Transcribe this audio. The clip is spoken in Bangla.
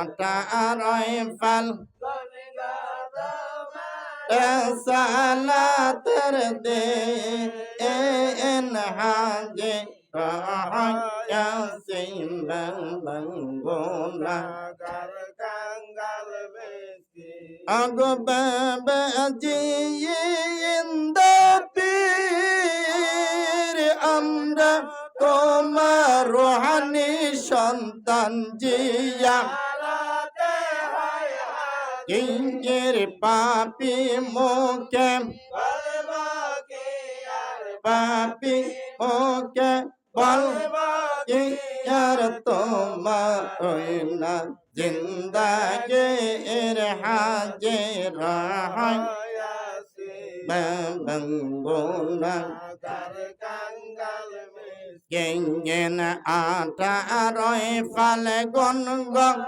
আটারয় ফাল। সালাতের দে এন হাজে আগো বাবা জি ইন্দ পীর আমরা তোমার রোহানি সন্তান জিয়া। কিঙ্গের পাপি মোকে পাপি মোকে বল ইয়ার তোমার না জিন্দাগে এর হাজে রাহাই বঙ্গোলা কেঙ্গেন আটা রয় ফালে গন গন